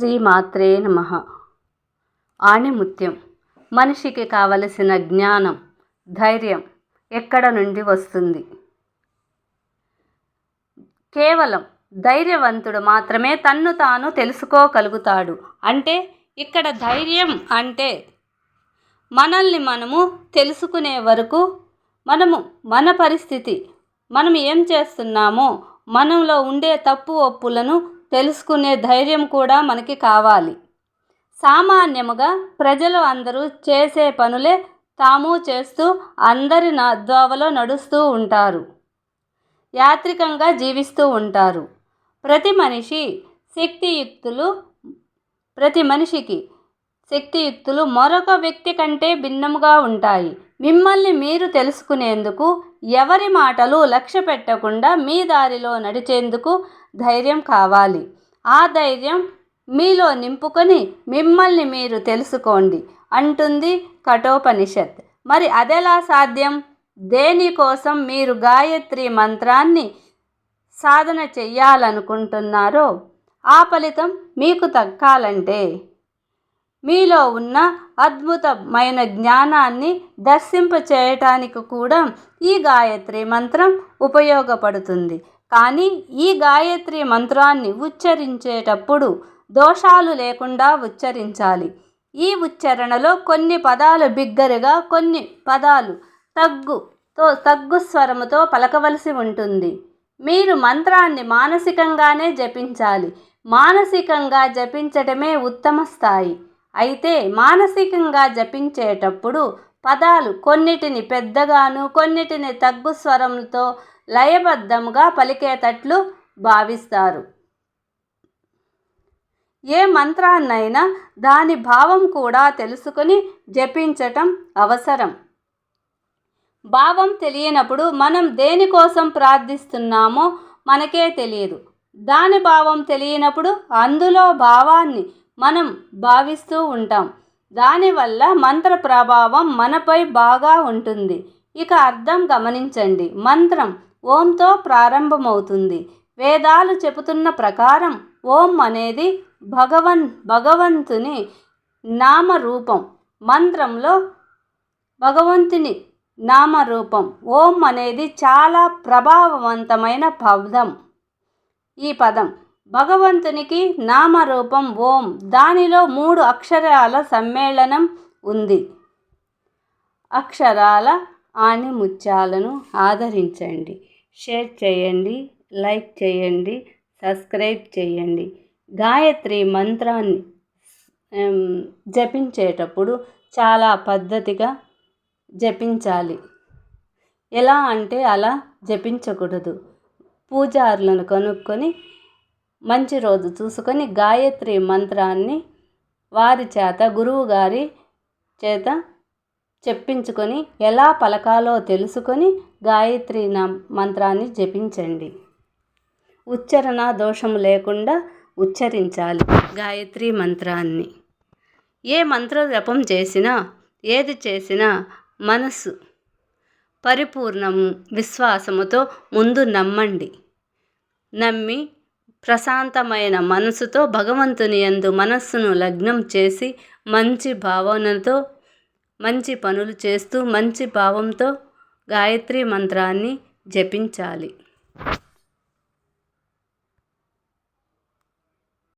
శ్రీమాత్రే నమ. ఆణిముత్యం. మనిషికి కావలసిన జ్ఞానం ధైర్యం ఎక్కడ నుండి వస్తుంది? కేవలం ధైర్యవంతుడు మాత్రమే తన్ను తాను తెలుసుకోగలుగుతాడు. అంటే ఇక్కడ ధైర్యం అంటే మనల్ని మనము తెలుసుకునే వరకు మనము మన పరిస్థితి మనం ఏం చేస్తున్నామో మనలో ఉండే తప్పు ఒప్పులను తెలుసుకునే ధైర్యం కూడా మనకి కావాలి. సామాన్యముగా ప్రజలు అందరూ చేసే పనులే తాము చేస్తూ అందరి నా దోవలో నడుస్తూ ఉంటారు. యాత్రికంగా జీవిస్తూ ఉంటారు. ప్రతి మనిషి శక్తియుక్తులు ప్రతి మనిషికి శక్తియుక్తులు మరొక వ్యక్తి కంటే భిన్నముగా ఉంటాయి. మిమ్మల్ని మీరు తెలుసుకునేందుకు ఎవరి మాటలు లక్ష్య పెట్టకుండా మీ దారిలో నడిచేందుకు ధైర్యం కావాలి. ఆ ధైర్యం మీలో నింపుకొని మిమ్మల్ని మీరు తెలుసుకోండి అంటుంది కఠోపనిషత్. మరి అదెలా సాధ్యం? దేనికోసం మీరు గాయత్రి మంత్రాన్ని సాధన చెయ్యాలనుకుంటున్నారో ఆ ఫలితం మీకు దక్కాలంటే మీలో ఉన్న అద్భుతమైన జ్ఞానాన్ని దర్శింప చేయటానికి కూడా ఈ గాయత్రి మంత్రం ఉపయోగపడుతుంది. కానీ ఈ గాయత్రి మంత్రాన్ని ఉచ్చరించేటప్పుడు దోషాలు లేకుండా ఉచ్చరించాలి. ఈ ఉచ్చారణలో కొన్ని పదాలు బిగ్గరగా కొన్ని పదాలు తగ్గుతో తగ్గు స్వరముతో పలకవలసి ఉంటుంది. మీరు మంత్రాన్ని మానసికంగానే జపించాలి. మానసికంగా జపించటమే ఉత్తమ స్థాయి. అయితే మానసికంగా జపించేటప్పుడు పదాలు కొన్నిటిని పెద్దగాను కొన్నిటిని తగ్గు స్వరంతో లయబద్ధంగా పలికేటట్లు భావిస్తారు. ఏ మంత్రాన్నైనా దాని భావం కూడా తెలుసుకుని జపించటం అవసరం. భావం తెలియనప్పుడు మనం దేనికోసం ప్రార్థిస్తున్నామో మనకే తెలియదు. దాని భావం తెలియనప్పుడు అందులో భావాన్ని మనం భావిస్తూ ఉంటాం. దానివల్ల మంత్ర ప్రభావం మనపై బాగా ఉంటుంది. ఇక అర్థం గమనించండి. మంత్రం ఓంతో ప్రారంభమవుతుంది. వేదాలు చెబుతున్న ప్రకారం ఓం అనేది భగవన్ భగవంతుని నామరూపం. మంత్రంలో భగవంతుని నామరూపం. ఓం అనేది చాలా ప్రభావవంతమైన పదం. ఈ పదం భగవంతునికి నామరూపం ఓం. దానిలో మూడు అక్షరాల సమ్మేళనం ఉంది. అక్షరాల ఆణిముత్యాలను ఆదరించండి. షేర్ చేయండి లైక్ చేయండి సబ్స్క్రైబ్ చేయండి. గాయత్రి మంత్రాన్ని జపించేటప్పుడు చాలా పద్ధతిగా జపించాలి. ఎలా అంటే అలా జపించకూడదు. పూజారులను కనుక్కొని మంచి రోజు చూసుకొని గాయత్రి మంత్రాన్ని వారి చేత గురువు గారి చేత చెప్పించుకొని ఎలా పలకాలో తెలుసుకొని గాయత్రి మంత్రాన్ని జపించండి. ఉచ్చరణ దోషం లేకుండా ఉచ్చరించాలి గాయత్రి మంత్రాన్ని. ఏ మంత్ర జపం చేసినా ఏది చేసినా మనసు పరిపూర్ణము విశ్వాసముతో ముందు నమ్మండి. నమ్మి ప్రశాంతమైన మనసుతో భగవంతుని యందు మనస్సును లగ్నం చేసి మంచి భావనతో మంచి పనులు చేస్తూ మంచి భావంతో గాయత్రి మంత్రాన్ని జపించాలి.